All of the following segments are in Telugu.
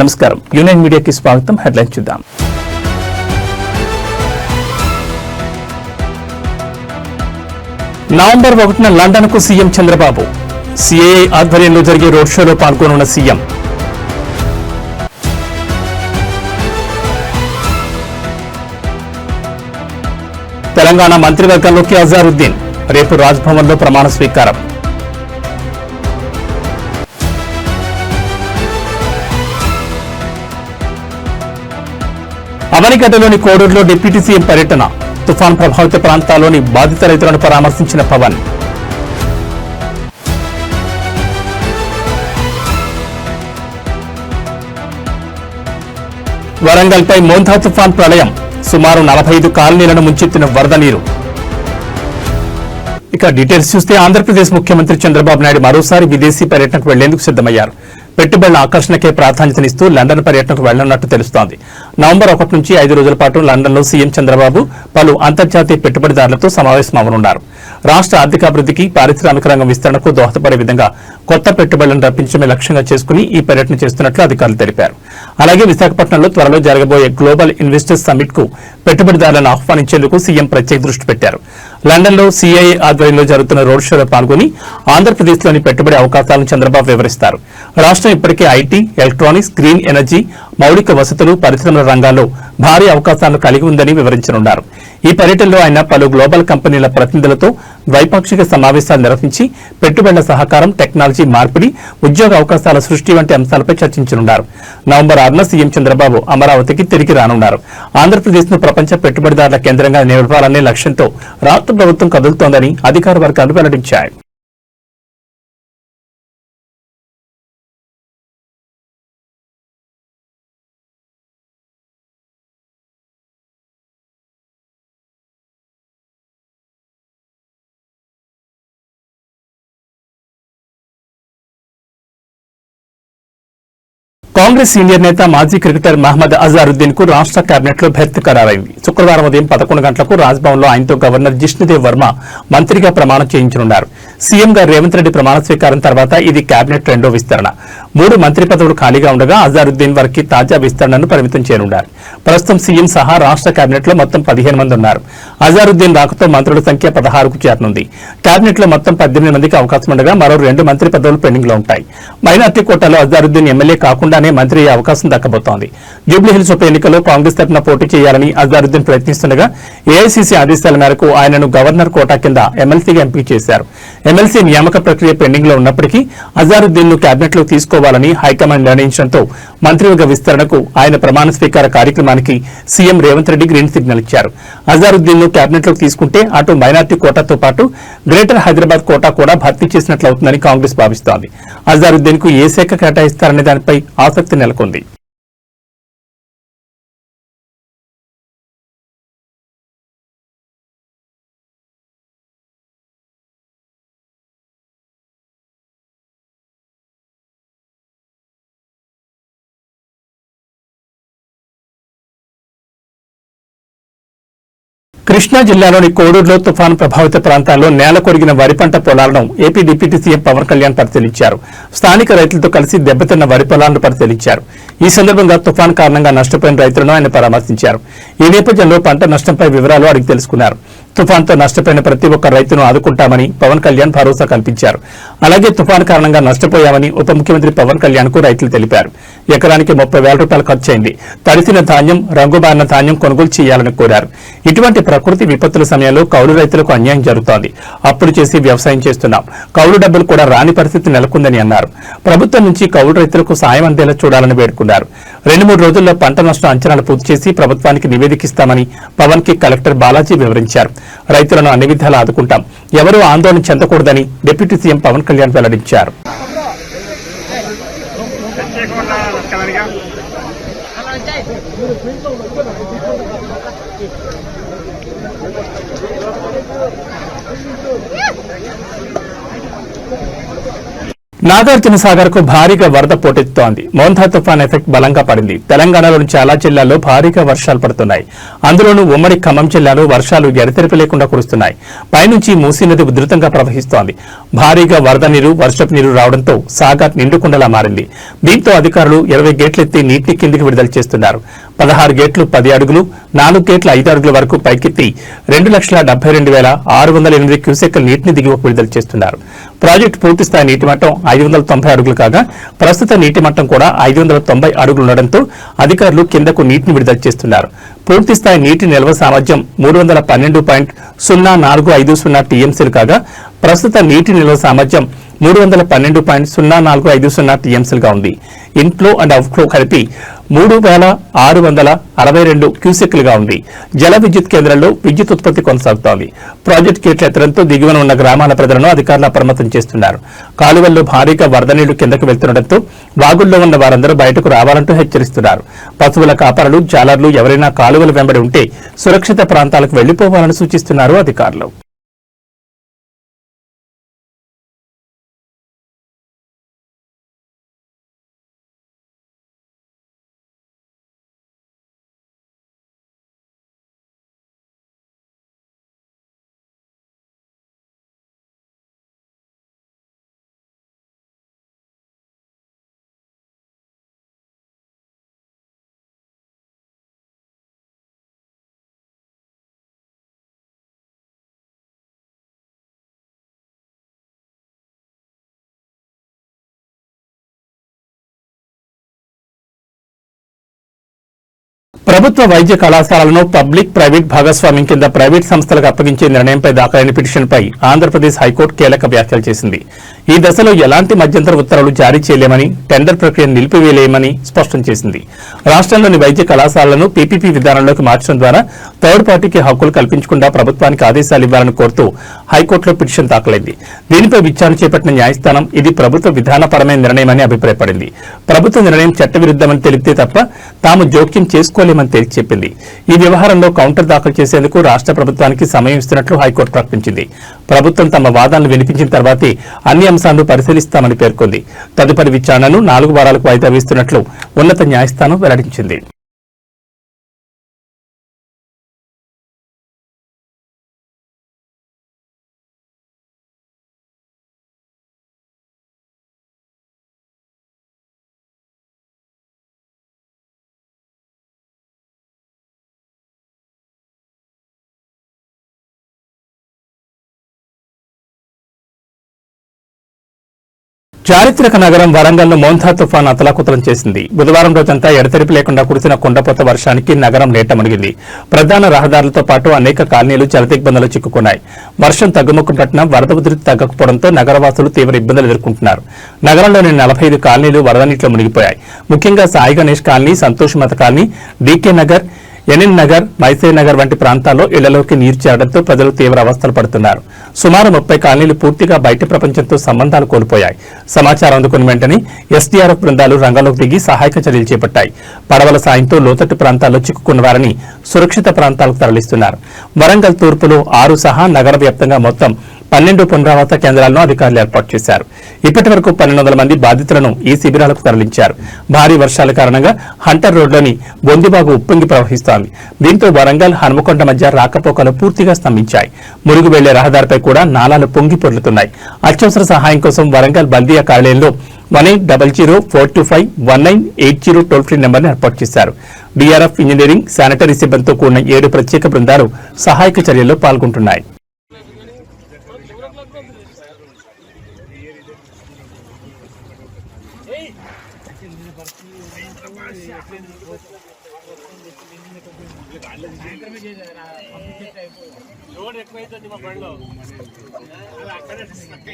నమస్కారం. యూనియన్ మీడియాకి స్వాగతం. హెడ్లైన్ చూద్దాం. నవంబర్ ఒకటిన లండన్కు సీఎం చంద్రబాబు. సిఏ ఆధ్వర్యంలో జరిగే రోడ్ షోలో పాల్గొనున్న సీఎం. తెలంగాణ మంత్రివర్గంలోకి అజారుద్దీన్. రేపు రాజ్భవన్లో ప్రమాణ స్వీకారం. అవనిగడ్డలోని కోడూరులో డిప్యూటీ సీఎం పర్యటన. తుఫాన్ ప్రభావిత ప్రాంతాల్లోని బాధిత రైతులను పరామర్శించిన పవన్. వరంగల్పై మోంధా తుఫాన్ ప్రళయం. సుమారు నలభై ఐదు కాలనీలను ముంచెత్తిన వరద నీరు. ఇక డీటెయిల్స్ చూస్తే ఆంధ్రప్రదేశ్ ముఖ్యమంత్రి చంద్రబాబు నాయుడు మరోసారి విదేశీ పర్యటనకు వెళ్ళేందుకు సిద్దమయ్యారు పెట్టుబడుల ఆకర్షణకే ప్రాధాన్యతనిస్తూ లండన్ పర్యటనకు వెళ్ళనున్నట్టు తెలుస్తోంది. నవంబర్ ఒకటి నుంచి ఐదు రోజుల పాటు లండన్లో సీఎం చంద్రబాబు పలు అంతర్జాతీయ పెట్టుబడిదారులతో సమావేశం అవనున్నారు. రాష్ట్ర ఆర్థికాభివృద్ధికి పారిశ్రామిక రంగం విస్తరణకు దోహదపడే విధంగా కొత్త పెట్టుబడులను రప్పించడమే లక్ష్యంగా చేసుకుని ఈ పర్యటన చేస్తున్నట్లు అధికారులు తెలిపారు. అలాగే విశాఖపట్నంలో త్వరలో జరగబోయే గ్లోబల్ ఇన్వెస్టర్స్ సమ్మిట్కు పెట్టుబడిదారులను ఆహ్వానించేందుకు సీఎం ప్రత్యేక దృష్టి పెట్టారు. లండన్లో సీఐఏ ఆధ్వర్యంలో జరుగుతున్న రోడ్ షోలో పాల్గొని ఆంధ్రప్రదేశ్లోని పెట్టుబడి అవకాశాలను చంద్రబాబు వివరిస్తారు. రాష్ట్రం ఇప్పటికే ఐటీ ఎలక్ట్రానిక్స్ గ్రీన్ ఎనర్జీ మౌలిక వసతులు పరిశ్రమల రంగాల్లో భారీ అవకాశాలను కలిగి ఉందని వివరించనున్నారు. ఈ పర్యటనలో ఆయన పలు గ్లోబల్ కంపెనీల ప్రతినిధులతో ద్వైపాక్షిక సమావేశాలు నిర్వహించి పెట్టుబడుల సహకారం టెక్నాలజీ మార్పిడి ఉద్యోగ అవకాశాల సృష్టి వంటి అంశాలపై చర్చించనున్నారు. నవంబర్ ఆరున సీఎం చంద్రబాబు అమరావతికి తిరిగి రానున్నారు. ఆంధ్రప్రదేశ్ను ప్రపంచ పెట్టుబడిదారుల కేంద్రంగా నిలపాలనే లక్ష్యంతో రాష్ట్ర ప్రభుత్వం కదులుతోందని అధికార వర్గాలు వెల్లడించాయి. కాంగ్రెస్ సీనియర్ నేత మాజీ క్రికెటర్ మహమ్మద్ అజారుద్దీన్కు రాష్ట్ర కేబినెట్లో భర్తీ ఖరారైంది. శుక్రవారం ఉదయం పదకొండు గంటలకు రాజ్భవన్లో ఆయనతో గవర్నర్ జిష్ణుదేవ్ వర్మ మంత్రిగా ప్రమాణం చేయించనున్నారు. సీఎంగా రేవంత్ రెడ్డి ప్రమాణ స్వీకారం తర్వాత ఇది కేబినెట్ రెండో విస్తరణ. మూడు మంత్రి పదవులు ఖాళీగా ఉండగా అజారుద్దీన్ వారికి తాజా విస్తరణను పరిమితం చేయనున్నారు. ప్రస్తుతం సీఎం సహా రాష్ట్ర కేబినెట్లో మొత్తం పదిహేను మంది ఉన్నారు. అజారుద్దీన్ రాకతో మంత్రుల సంఖ్య పదహారుకు చేరనుంది. కేబినెట్లో మొత్తం పద్దెనిమిది మందికి అవకాశం ఉండగా మరో రెండు మంత్రి పదవులు పెండింగ్లో ఉంటాయి. మైనార్టీ కోటాలో అజారుద్దీన్ ఎమ్మెల్యే కాకుండానే మంత్రి అయ్యే అవకాశం దక్కబోతోంది. జూబ్లీహిల్స్ ఉప ఎన్నికలో కాంగ్రెస్ తరఫున పోటీ చేయాలని అజారుద్దీన్ ప్రయత్నిస్తుండగా ఏఐసీసీ ఆదేశాల మేరకు ఆయనను గవర్నర్ కోటా కింద ఎమ్మెల్సీగా ఎంపిక చేశారు. ఎమ్మెల్సీ నియామక ప్రక్రియ పెండింగ్లో ఉన్నప్పటికీ అజారుద్దీన్ను కేబినెట్లో తీసుకోవాలని హైకమాండ్ నిర్ణయించడంతో మంత్రివర్గ విస్తరణకు ఆయన ప్రమాణ స్వీకార కార్యక్రమానికి CM Revanth Reddy green signal ఇచ్చారు. అజారుద్దీన్ను కేబినెట్లో తీసుకుంటే అటు మైనార్టీ కోటాతో పాటు గ్రేటర్ హైదరాబాద్ కోటా కూడా భర్తీ చేసినట్లవుతుందని కాంగ్రెస్ భావిస్తోంది. అజారుద్దీన్కు ఏ శాఖ కేటాయిస్తారనే దానిపై ఆసక్తి నెలకొంది. కృష్ణా జిల్లాలోని కోడూరులో తుఫాను ప్రభావిత ప్రాంతాల్లో నేల కొరిగిన వరి పంట పొలాలను AP deputy CM Pawan Kalyan పరిశీలించారు. స్థానిక రైతులతో కలిసి దెబ్బతిన్న వరి పొలాలను పరిశీలించారు. ఈ సందర్భంగా తుఫాన్ కారణంగా నష్టపోయిన రైతులను ఆయన పరామర్శించారు. ఈ నేపథ్యంలో పంట నష్టంపై వివరాలు అడిగి తెలుసుకున్నారు. తుఫాన్తో నష్టపోయిన ప్రతి ఒక్క రైతును ఆదుకుంటామని పవన్ కళ్యాణ్ భరోసా కల్పించారు. అలాగే తుఫాన్ కారణంగా నష్టపోయామని ఉప ముఖ్యమంత్రి పవన్ కళ్యాణ్కు రైతులు తెలిపారు. ఎకరానికి ముప్పై వేల రూపాయలు ఖర్చయింది. తడిసిన ధాన్యం రంగుబారిన ధాన్యం కొనుగోలు చేయాలని కోరారు. ఇటువంటి ప్రకృతి విపత్తుల సమయంలో కౌలు రైతులకు అన్యాయం జరుగుతోంది. అప్పులు చేసి వ్యవసాయం చేస్తున్నాం. కౌలు డబ్బులు కూడా రాని పరిస్థితి నెలకొందని అన్నారు. ప్రభుత్వం నుంచి కౌలు రైతులకు సాయం అందేలా చూడాలని వేడుకున్నారు. రెండు మూడు రోజుల్లో పంట నష్టం అంచనాలు పూర్తి చేసి ప్రభుత్వానికి నివేదికిస్తామని పవన్కి కలెక్టర్ బాలాజీ వివరించారు. రైతులను అన్ని విధాలా ఆదుకుంటాం. ఎవరూ ఆందోళన చెందకూడదని డిప్యూటీ సీఎం పవన్ కళ్యాణ్ వెల్లడించారు. నాగార్జున సాగర్కు భారీగా వరద పోటెత్తుతోంది. మోంధా తుఫాన్ ఎఫెక్ట్ బలంగా పడింది. తెలంగాణలోని చాలా జిల్లాల్లో భారీగా వర్షాలు పడుతున్నాయి. అందులోనూ ఉమ్మడి ఖమ్మం జిల్లాలో వర్షాలు ఎడతెరిపి లేకుండా కురుస్తున్నాయి. పైనుంచి మూసీ నది ఉధృతంగా ప్రవహిస్తోంది. భారీగా వరద నీరు వర్షపు నీరు రావడంతో సాగర్ నిండుకుండలా మారింది. దీంతో అధికారులు ఇరవై గేట్లెత్తి నీటిని కిందికి విడుదల చేస్తున్నారు. పదహారు గేట్లు పది అడుగులు నాలుగు గేట్ల ఐదు అడుగుల వరకు పైకెత్తి రెండు లక్షల డెబ్బై రెండు వేల ఆరు వందల ఎనిమిది క్యూసెక్ల నీటిని దిగువకు విడుదల చేస్తున్నారు. ప్రాజెక్టు పూర్తి స్థాయి నీటి మట్టం ఐదు వందల తొంభై అడుగులు కాగా ప్రస్తుత నీటి మట్టం కూడా ఐదు వందల తొంభై అడుగులు ఉండడంతో అధికారులు కిందకు నీటిని విడుదల చేస్తున్నారు. పూర్తి స్థాయి నీటి నిల్వ సామర్థ్యం మూడు వందల పన్నెండు పాయింట్ సున్నా నాలుగు ఐదు సున్నా టీఎంసీలు కాగా ప్రస్తుత నీటి నిల్వ సామర్థ్యం మూడు వందల పన్నెండు పాయింట్ సున్నా నాలుగు ఐదు సున్నా టీఎంసీలుగా ఉంది. ఇన్ఫ్లో అండ్ అవుట్ఫ్లో కలిపి మూడు వేల ఆరు వందల అరవై రెండు క్యూసెక్లుగా ఉంది. జల విద్యుత్ కేంద్రంలో విద్యుత్ ఉత్పత్తి కొనసాగుతోంది. ప్రాజెక్టు గేట్ల ఎత్తడంతో దిగువన ఉన్న గ్రామాల ప్రజలను అధికారులు అప్రమత్తం చేస్తున్నారు. కాలువల్లో భారీగా వరద నీళ్ళు కిందకు వెళ్తుండటంతో వాగుల్లో ఉన్న వారందరూ బయటకు రావాలంటూ హెచ్చరిస్తున్నారు. పశువుల కాపరులు జాలర్లు ఎవరైనా కాలువల వెంబడి ఉంటే సురక్షిత ప్రాంతాలకు వెళ్ళిపోవాలని సూచిస్తున్నారు అధికారులు. ప్రభుత్వ వైద్య కళాశాలను పబ్లిక్ ప్రైవేట్ భాగస్వామ్యం కింద ప్రైవేట్ సంస్థలకు అప్పగించే నిర్ణయంపై దాఖలైన పిటిషన్పై ఆంధ్రప్రదేశ్ హైకోర్టు కీలక వ్యాఖ్యలు చేసింది. ఈ దశలో ఎలాంటి మధ్యంతర ఉత్తర్వులు జారీ చేయలేమని టెండర్ ప్రక్రియను నిలిపివేయలేమని స్పష్టం చేసింది. రాష్ట్రంలోని వైద్య కళాశాలలను పీపీపీ విధానంలోకి మార్చడం ద్వారా థర్డ్ పార్టీకి హక్కులు కల్పించకుండా ప్రభుత్వానికి ఆదేశాలు ఇవ్వాలని కోరుతూ హైకోర్టులో పిటిషన్ దాఖలైంది. దీనిపై విచారణ చేపట్టిన న్యాయస్థానం ఇది ప్రభుత్వ విధానపరమైన నిర్ణయమని అభిప్రాయపడింది. ప్రభుత్వ నిర్ణయం చట్టవిరుద్దమని తెలిపితే తప్ప తాము జోక్యం చేసుకోలేమని తేల్చి చెప్పింది. ఈ వ్యవహారంలో కౌంటర్ దాఖలు చేసేందుకు రాష్ట్ర ప్రభుత్వానికి సమయం ఇస్తున్నట్లు హైకోర్టు ప్రకటించింది. ప్రభుత్వం తమ వాదనలు వినిపించిన తర్వాతే అన్ని అంశాలను పరిశీలిస్తామని పేర్కొంది. తదుపరి విచారణను నాలుగు వారాలకు వాయిదా వేస్తున్నట్లు ఉన్నత న్యాయస్థానం వెల్లడించింది. చారిత్రక నగరం వరంగల్ను మోంధా తుఫాన్ అతలాకుతలం చేసింది. బుధవారం రోజంతా ఎడతెరిపి లేకుండా కురిసిన కుండపోత వర్షానికి నగరం లేట మునిగింది ప్రధాన రహదారులతో పాటు అనేక కాలనీలు జలదిగ్బంధంలో చిక్కుకున్నాయి. వర్షం తగ్గుముఖం పట్టిన వరద ఉధృతి తగ్గకపోవడంతో నగరవాసులు తీవ్ర ఇబ్బందులు ఎదుర్కొంటున్నారు. నగరంలోని నలభై ఐదు కాలనీలు వరద నీటిలో మునిగిపోయాయి. ముఖ్యంగా Sai Ganesh colony Santosh Mata colony DK Nagar ఎనిన్ Nagar మైసే నగర్ వంటి ప్రాంతాల్లో ఇళ్ళలోకి నీరు చేరడంతో ప్రజలు తీవ్ర అవస్థలు పడుతున్నారు. సుమారు ముప్పై కాలనీలు పూర్తిగా బయట ప్రపంచంతో సంబంధాలు కోల్పోయాయి. సమాచారం అందుకున్న వెంటనే ఎస్డీఆర్ఎఫ్ బృందాలు రంగంలోకి దిగి సహాయక చర్యలు చేపట్టాయి. పడవల సాయంతో లోతట్టు ప్రాంతాల్లో చిక్కుకున్న వారిని సురక్షిత ప్రాంతాలకు తరలిస్తున్నారు. వరంగల్ తూర్పులో ఆరు సహా నగర వ్యాప్తంగా మొత్తం పన్నెండు పునరావాస కేంద్రాలను అధికారులు ఏర్పాటు చేశారు. ఇప్పటి వరకు పన్నెండు వందల మంది బాధితులను ఈ శిబిరాలకు తరలించారు. భారీ వర్షాల కారణంగా హంటర్ రోడ్లోని బొందిబాగు ఉప్పొంగి ప్రవహిస్తోంది. దీంతో వరంగల్ హనుమకొండ మధ్య రాకపోకలు పూర్తిగా స్తంభించాయి. మురుగు వెళ్ళే రహదారిపై కూడా నాలాలు పొంగి పొర్లుతున్నాయి. అత్యవసర సహాయం కోసం వరంగల్ బందీయ కార్యాలయంలో one eight double zero four two five one nine eight zero toll free నెంబర్ని ఏర్పాటు చేశారు. బీఆర్ఎఫ్ ఇంజనీరింగ్ శానిటరీ సిబ్బందితో కూడిన ఏడు ప్రత్యేక బృందాలు సహాయక చర్యల్లో పాల్గొంటున్నాయి.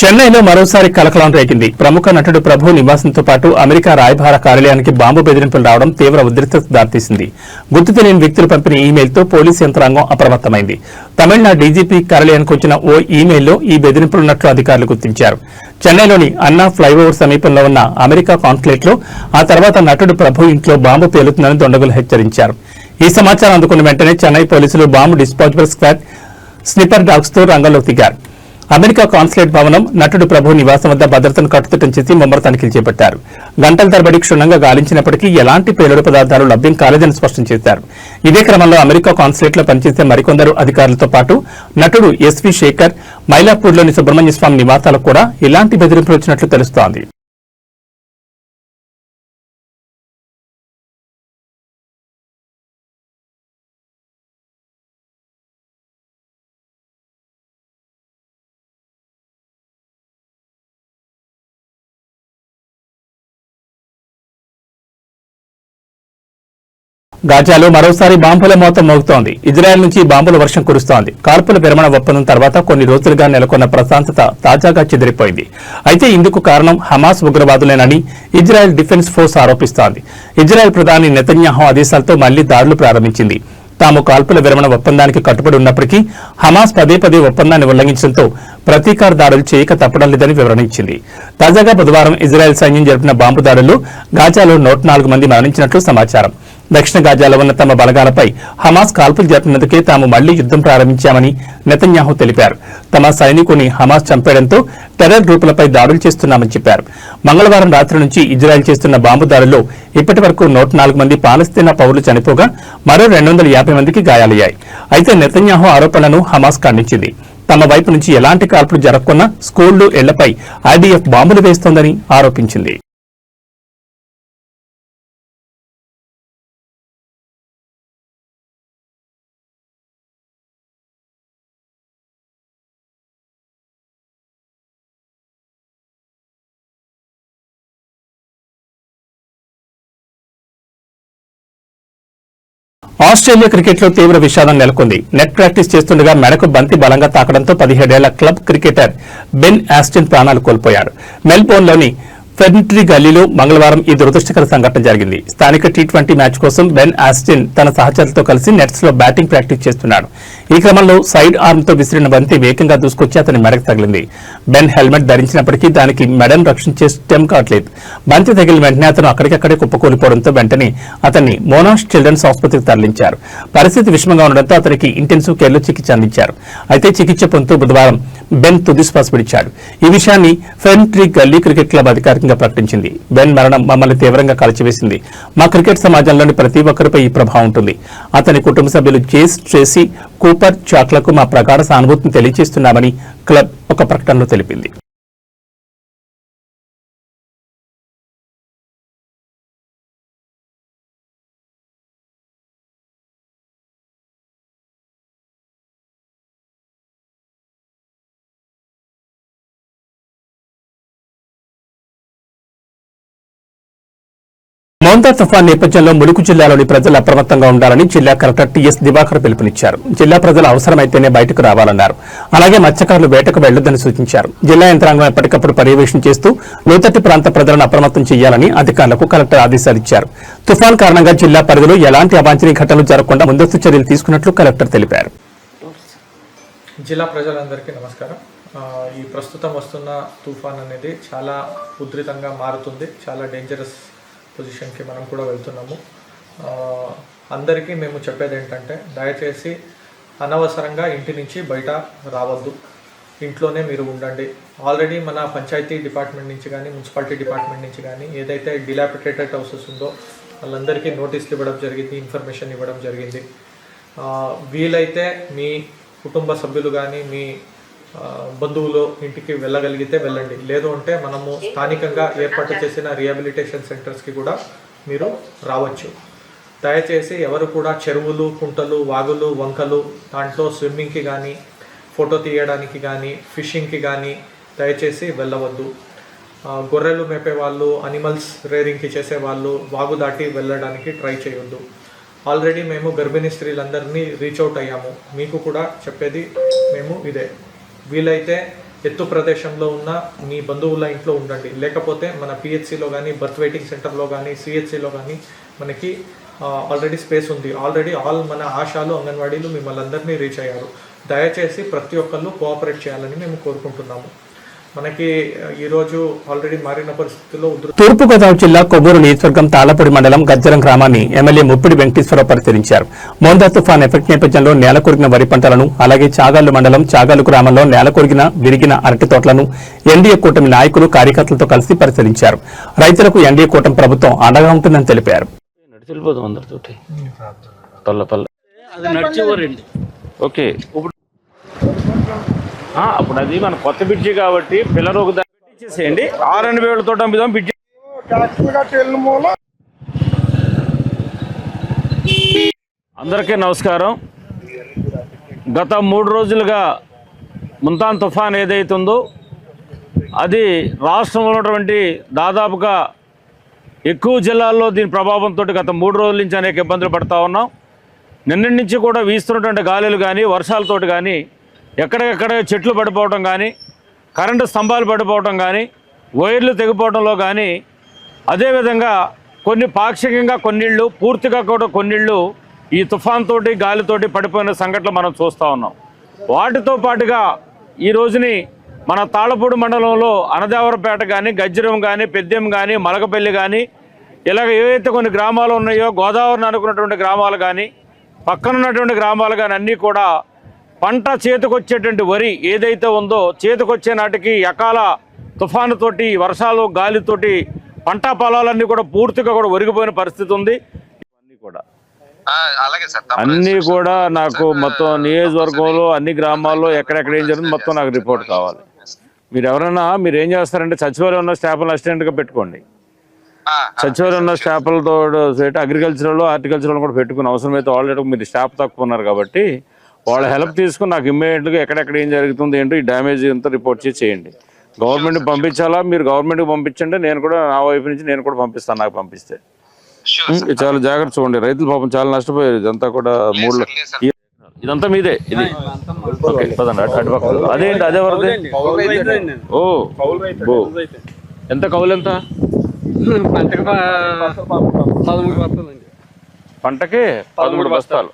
చెన్నైలో మరోసారి కలకలం రేగింది. ప్రముఖ నటుడు ప్రభు నివాసంతో పాటు అమెరికా రాయభార కార్యాలయానికి బాంబు బెదిరింపులు రావడం తీవ్ర ఉద్రిక్తత దారితీసింది. గుర్తు తెలియని వ్యక్తులు పంపిన ఈమెయిల్తో పోలీసు యంత్రాంగం అప్రమత్తమైంది. తమిళనాడు డీజీపీ కార్యాలయానికి వచ్చిన ఓ ఈమెయిల్లో ఈ బెదిరింపులున్నట్లు అధికారులు గుర్తించారు. చెన్నైలోని అన్నా ఫ్లైఓవర్ సమీపంలో ఉన్న అమెరికా కాన్సులేట్లో ఆ తర్వాత నటుడు ప్రభు ఇంట్లో బాంబు పేలుతుందని దొండగులు హెచ్చరించారు. ఈ సమాచారం అందుకున్న వెంటనే చెన్నై పోలీసులు బాంబు డిస్పాజిబుల్ స్క్వాడ్ స్నిపర్ డాగ్స్తో రంగంలోకి దిగారు. అమెరికా కాన్సులేట్ భవనం నటుడు ప్రభు నివాసం వద్ద భద్రతను కట్టుదిట్టం చేసి ముమ్మర తనిఖీలు చేపట్టారు. గంటల తరబడి క్షుణ్ణంగా గాలించినప్పటికీ ఎలాంటి పేలుడు పదార్థాలు లభ్యం కాలేదని స్పష్టం చేశారు. ఇదే క్రమంలో అమెరికా కాన్సులేట్లో పనిచేసే మరికొందరు అధికారులతో పాటు నటుడు ఎస్వి శేఖర్ మైలాపూర్లోని సుబ్రహ్మణ్య స్వామి నివాసాలకు కూడా ఇలాంటి బెదిరింపులు వచ్చినట్లు తెలుస్తోంది. గాజాలో మరోసారి బాంబుల మోతం మోగుతోంది. ఇజ్రాయెల్ నుంచి బాంబుల వర్షం కురుస్తోంది. కాల్పుల విరమణ ఒప్పందం తర్వాత కొన్ని రోజులుగా నెలకొన్న ప్రశాంతత తాజాగా చెదిరిపోయింది. అయితే ఇందుకు కారణం హమాస్ ఉగ్రవాదులేనని ఇజ్రాయెల్ డిఫెన్స్ ఫోర్స్ ఆరోపిస్తోంది. ఇజ్రాయెల్ ప్రధాని నెతన్యాహు ఆదేశాలతో మళ్ళీ దాడులు ప్రారంభించింది. తాము కాల్పుల విరమణ ఒప్పందానికి కట్టుబడి ఉన్నప్పటికీ హమాస్ పదే పదే ఒప్పందాన్ని ఉల్లంఘించడంతో ప్రతీకార దాడులు చేయక తప్పడం లేదని వివరణ ఇచ్చింది. తాజాగా బుధవారం ఇజ్రాయెల్ సైన్యం జరిపిన బాంబు దాడుల్లో గాజాలో నూట నాలుగు మంది మరణించినట్లు సమాచారం. దక్షిణ గాజాలో ఉన్న తమ బలగాలపై హమాస్ కాల్పులు జరిపినందుకే తాము మళ్ళీ యుద్దం ప్రారంభించామని నెతన్యాహు తెలిపారు. తమ సైనికుని హమాస్ చంపేయడంతో టెర్రర్ గ్రూపులపై దాడులు చేస్తున్నామని చెప్పారు. మంగళవారం రాత్రి నుంచి ఇజ్రాయెల్ చేస్తున్న బాంబు దాడుల్లో ఇప్పటి వరకు నూట నాలుగు మంది పాలస్తీనా పౌరులు చనిపోగా మరో రెండు వందల యాభై మందికి గాయాలయ్యాయి. అయితే నెతన్యాహు ఆరోపణలను హమాస్ ఖండించింది. తమ వైపు నుంచి ఎలాంటి కాల్పులు జరగకున్నా స్కూళ్ళు ఇళ్ళపై ఐడీఎఫ్ బాంబులు వేస్తోందని ఆరోపించింది. ఆస్ట్రేలియా క్రికెట్లో తీవ్ర విషాదం నెలకొంది. నెట్ ప్రాక్టీస్ చేస్తుండగా మెడకు బంతి బలంగా తాకడంతో పదిహేడేళ్ళ క్లబ్ క్రికెటర్ బెన్ ఆస్టిన్ ప్రాణాలు కోల్పోయాడు మెల్బోర్న్లోని ఫెర్నిట్రీ గల్లీలో మంగళవారం ఈ దురదృష్టకర సంఘటన జరిగింది. స్థానిక టీ ట్వంటీ మ్యాచ్ కోసం బెన్ ఆస్టిన్ తన సహచరులతో కలిసి నెట్స్లో బ్యాటింగ్ ప్రాక్టీస్ చేస్తున్నాడు. ఈ క్రమంలో సైడ్ ఆర్మ్తో విసిరిన బంతి వేగంగా దూసుకొచ్చి అతని మెడకు తగిలింది. బెన్ హెల్మెట్ ధరించినప్పటికీ దానికి మెడను రక్షించే స్టెమ్ కావట్లేదు. బంతి తగిలిన వెంటనే అతను అక్కడికక్కడే కుప్పకూలిపోవడంతో వెంటనే అతన్ని మోనాష్ చిల్డ్రన్స్ ఆసుపత్రికి తరలించారు. పరిస్థితి విషమంగా ఉండడంతో అతనికి ఇంటెన్సివ్ కేర్లో చికిత్స అందించారు. అయితే చికిత్స పొందుతూ బుధవారం బెన్ తుది శ్వాస విడిచాడు ఈ విషయాన్ని ఫెన్ట్రీ గల్లీ క్రికెట్ క్లబ్ అధికారికంగా ప్రకటించింది. బెన్ మరణం మమ్మల్ని తీవ్రంగా కలిచివేసింది. మా క్రికెట్ సమాజంలోని ప్రతి ఒక్కరిపై ఈ ప్రభావం ఉంటుంది. అతని కుటుంబ సభ్యులు జేస్ ట్రేసీ కూపర్ చాక్లకు మా ప్రగాఢ సానుభూతిని తెలియజేస్తున్నామని క్లబ్ ఒక ప్రకటనలో తెలిపింది. మౌంతా తుఫాన్ నేపథ్యంలో ములుగు జిల్లాలోని ప్రజలు అప్రమత్తంగా ఉండాలని జిల్లా కలెక్టర్ టీఎస్ దివాకర్ పిలుపునిచ్చారు. జిల్లా ప్రజలు అవసరమైతేనే బయటకు రావాలన్నారు. అలాగే మత్స్యకారులు వేటకు వెళ్ళొద్దని సూచించారు. జిల్లా యంత్రాంగం ఎప్పటికప్పుడు పర్యవేక్షణ చేస్తూ లోతట్టు ప్రాంత ప్రజలను అప్రమత్తం చేయాలని అధికారులకు కలెక్టర్ ఆదేశాలిచ్చారు తుఫాన్ కారణంగా జిల్లా పరిధిలో ఎలాంటి అవాంఛనీయ ఘటనలు జరగకుండా ముందస్తు చర్యలు తీసుకున్నట్లు కలెక్టర్ తెలిపారు. జిల్లా ప్రజలందరికీ నమస్కారం. ఈ ప్రస్తుతం వస్తున్న తుఫాన్ అనేది చాలా ఉధృతంగా మారుతుంది. చాలా డేంజరస్ పొజిషన్కి మనం కూడా వెళ్తున్నాము. అందరికీ మేము చెప్పేది ఏంటంటే దయచేసి అనవసరంగా ఇంటి నుంచి బయట రావద్దు. ఇంట్లోనే మీరు ఉండండి. ఆల్రెడీ మన పంచాయతీ డిపార్ట్మెంట్ నుంచి కానీ మున్సిపాలిటీ డిపార్ట్మెంట్ నుంచి కానీ ఏదైతే డిలాపిటేటెడ్ హౌసెస్ ఉందో వాళ్ళందరికీ నోటీసులు ఇవ్వడం జరిగింది ఇన్ఫర్మేషన్ ఇవ్వడం జరిగింది. వీలైతే మీ కుటుంబ సభ్యులు కానీ మీ బంధువులు ఇంటికి వెళ్ళగలిగితే వెళ్ళండి. లేదు అంటే మనము స్థానికంగా ఏర్పాటు చేసిన రిహాబిలిటేషన్ సెంటర్స్కి కూడా మీరు రావచ్చు. దయచేసి ఎవరు కూడా చెరువులు కుంటలు వాగులు వంకలు దాంట్లో స్విమ్మింగ్కి కానీ ఫోటో తీయడానికి కానీ ఫిషింగ్కి కానీ దయచేసి వెళ్ళవద్దు. గొర్రెలు మేపే వాళ్ళు అనిమల్స్ రేరింగ్కి చేసే వాళ్ళు వాగు దాటి వెళ్ళడానికి ట్రై చేయొద్దు. ఆల్రెడీ మేము గర్భిణీ స్త్రీలందరినీ రీచ్ అవుట్ అయ్యాము. మీకు కూడా చెప్పేది మేము ఇదే. వీలైతే ఎత్తు ప్రదేశంలో ఉన్న మీ బంధువుల ఇంట్లో ఉండండి. లేకపోతే మన పిహెచ్సిలో కానీ బర్త్ వెయిటింగ్ సెంటర్లో కానీ సిహెచ్సిలో కానీ మనకి ఆల్రెడీ స్పేస్ ఉంది. ఆల్రెడీ ఆల్ మన ఆశాలు అంగన్వాడీలు మిమ్మల్ని అందరినీ రీచ్ అయ్యారు. దయచేసి ప్రతి ఒక్కళ్ళు కోఆపరేట్ చేయాలని మేము కోరుకుంటున్నాము. మనకి ఈరోజు ఆల్రెడీ మారిన పరిస్థితుల్లో ఉధృత తూర్పుగోదావరి జిల్లా కొవ్వూరు నియోజకవర్గం తాళపూడి మండలం గజ్జరం గ్రామాన్ని ఎమ్మెల్యే ముప్పిడి వెంకటేశ్వరరావు పరిశీలించారు. మోందా తుఫాన్ ఎఫెక్ట్ నేపథ్యంలో నేల కొరిగిన వరి పంటలను అలాగే చాగాళ్ళు మండలం చాగాలు గ్రామంలో నేల కొరిగిన విరిగిన అరటి తోటలను ఎన్డీఏ కూటమి నాయకులు కార్యకర్తలతో కలిసి పరిశీలించారు. రైతులకు ఎన్డీఏ కూటమి ప్రభుత్వం అండగా ఉంటుందని తెలిపారు. ఓకే. అప్పుడు అది మన కొత్త బ్రిడ్జి కాబట్టి పిల్లలు ఒక దాన్ని పెట్టించేసేయండి ఆరు ఎనభై వేలతో అమ్మిదాం బ్రిడ్జి అందరికీ నమస్కారం. గత మూడు రోజులుగా ముంతాన్ తుఫాన్ ఏదైతుందో అది రాష్ట్రంలో ఉన్నటువంటి దాదాపుగా ఎక్కువ జిల్లాల్లో దీని ప్రభావంతో గత మూడు రోజుల నుంచి అనేక ఇబ్బందులు పడతా ఉన్నాం. నిన్నటి నుంచి కూడా వీస్తున్నటువంటి గాలులు కానీ వర్షాలతోటి కానీ ఎక్కడెక్కడ చెట్లు పడిపోవడం కానీ కరెంటు స్తంభాలు పడిపోవడం కానీ వైర్లు తెగిపోవడంలో కానీ అదేవిధంగా కొన్ని పాక్షికంగా కొన్నిళ్ళు పూర్తిగా కూడా కొన్నిళ్ళు ఈ తుఫాన్తోటి గాలితోటి పడిపోయిన సంఘటనలు మనం చూస్తూ ఉన్నాం. వాటితో పాటుగా ఈ రోజుని మన తాళపూడి మండలంలో అనదేవరపేట కానీ గజ్జరం కానీ పెద్దెం కానీ మలకపల్లి కానీ ఇలాగ ఏవైతే కొన్ని గ్రామాలు ఉన్నాయో గోదావరిని అనుకున్నటువంటి గ్రామాలు కానీ పక్కన ఉన్నటువంటి గ్రామాలు కానీ అన్నీ కూడా పంట చేతికొచ్చేటువంటి వరి ఏదైతే ఉందో చేతికొచ్చే నాటికి ఎకాల తుఫానుతోటి వర్షాలు గాలితోటి పంట పొలాలన్నీ కూడా పూర్తిగా కూడా ఒరిగిపోయిన పరిస్థితి ఉంది. ఇవన్నీ కూడా. అన్నీ. కూడా నాకు మొత్తం నియోజకవర్గంలో అన్ని గ్రామాల్లో ఎక్కడెక్కడ ఏం జరుగుతుందో మొత్తం నాకు రిపోర్ట్ కావాలి. మీరు ఎవరైనా మీరు ఏం చేస్తారంటే సచివాలయం ఉన్న స్టాఫ్లు అసిస్టెంట్గా పెట్టుకోండి. సచివాలయం ఉన్న స్టాఫ్లతో అగ్రికల్చరల్ హార్టికల్చరల్ కూడా పెట్టుకుని అవసరమైతే ఆల్రెడీ మీరు స్టాఫ్ తక్కువ ఉన్నారు కాబట్టి వాళ్ళ హెల్ప్ తీసుకుని నాకు ఇమ్మీడియట్గా ఎక్కడెక్కడ ఏం జరుగుతుంది ఏంటో ఈ డ్యామేజ్ అంతా రిపోర్ట్ చేసి చేయండి. గవర్నమెంట్ పంపించాలా? మీరు గవర్నమెంట్కి పంపించండి నేను కూడా నా వైపు నుంచి నేను కూడా పంపిస్తాను నాకు పంపిస్తే. చాలా జాగ్రత్త చూడండి. రైతులు పాపం చాలా నష్టపోయారు ఇదంతా కూడా మూడు. ఇదంతా మీదే ఇది. ఓకే పదండి అటు అటు పక్క అదేంటి అదే వరద? ఓ ఓ. ఎంత కౌలు ఎంత? పంటకు పదమూడు వస్తుందండి పంటకి పదమూడు బస్తాలు.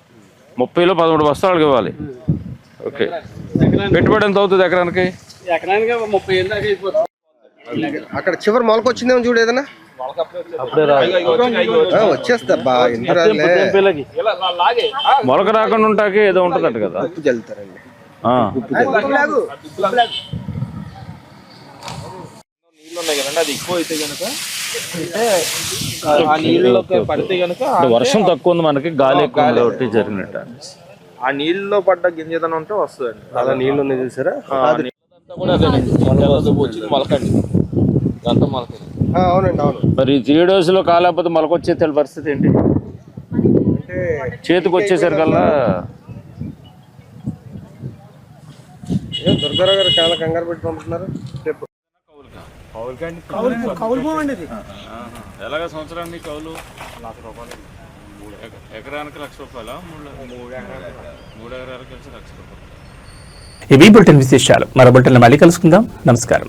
ముప్పైలో పదమూడు బస్తాలకు ఇవ్వాలి. ఓకే. పెట్టుబడి ఎంత అవుతుంది ఎకరానికి? ముప్పై అక్కడ చివరి మొలక వచ్చిందేమో చూడు ఏదైనా? వచ్చేస్తా మొలక రాకుండా ఉంటాకి ఏదో ఉంటుందట కదా. ఉప్పు చల్లుతారండి ఆ. ఆ నీళ్ళలోకి పడితే గనుక అంటే వర్షం తక్కువ ఉంది మనకి గాలి ఎక్కువ జరిగినట్ట ఆ నీళ్ళలో పడ్డ గింజదనం ఉంటే వస్తుందండి. అలా నీళ్ళు ఉన్నాయి చూసారా? అంతా కూడా అదేనండి తెల్లది వచ్చింది మొలకండి. ఇదంతా మొలకండి. ఆ, అవునండి అవును. మరి త్రీ డేస్లో కాలేకపోతే మొలకొచ్చే తెలి పరిస్థితి ఏంటి? చేతికి వచ్చేసరికల్లా ఏం దుర్గారావు గారు చాలా కంగారు పెట్టి పంపుతున్నారు. చెప్పు. ఎలాగ సంవత్సరానికి కౌలు? ఎకరానికి లక్ష రూపాయలు? మూడు ఎకరాలకు. కలిసి లక్ష రూపాయలు. ఇవి బులెటిన్ విశేషాలు. మరో బులెటిన్ మళ్ళీ కలుసుకుందాం. నమస్కారం.